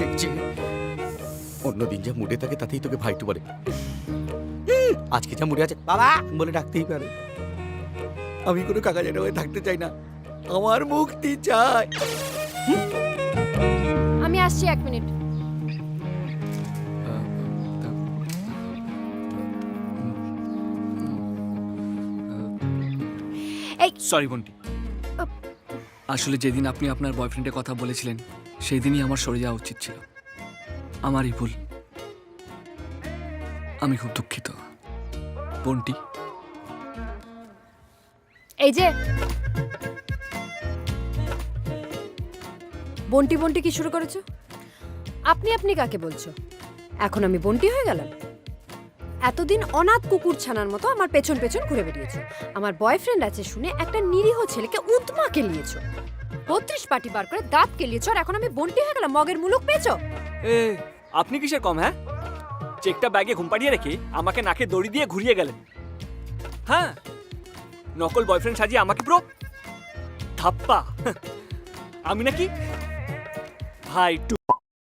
দেখছি অন্যদিন যা মুডে থাকে তাতেই তোকে ভাইটু বলে। আজকে যা মুডে আছে, বাবা, বলে ডাকতেই পারে। আমি কোনো কাকা যেটা হয়ে থাকতে চাই না। আমার মুক্তি চাই। আমি আসছি এক মিনিট। এই সরি বন্টি আসলে যেদিন আপনি আপনার বয়ফ্রেন্ডের কথা বলেছিলেন সেই দিনই আমার সরে যাওয়া উচিত ছিল। আমারই ভুল। আমি খুব দুঃখিত। বন্টি এই যে। বন্টি বন্টি কি শুরু করেছ? আপনি আপনি কাকে বলছো? এখন আমি বন্টি হয়ে গেলাম? এতদিন অনাথ কুকুর ছানার মতো আমার পেছন পেছন ঘুরে বেরিয়েছো আমার বয়ফ্রেন্ড আছে শুনে একটা নিরীহ ছেলেকে উদ্মা কেলিয়েছো বত্রিশ পার্টি বার করে দাঁত কেলিয়েছো আর এখন আমি বন্টি হয়ে গেলাম, মগের মুলুক পেয়েছ? আপনি কিসের কম হ্যাঁ? চেকটা ব্যাগে ঘুম পাড়িয়ে রেখে আমাকে নাকে দড়ি দিয়ে ঘুরিয়ে গেলেন। হ্যাঁ? নকল বয়ফ্রেন্ড সাজিয়ে আমাকে পুরো ধাপ্পা। আমি নাকি? ভাই টু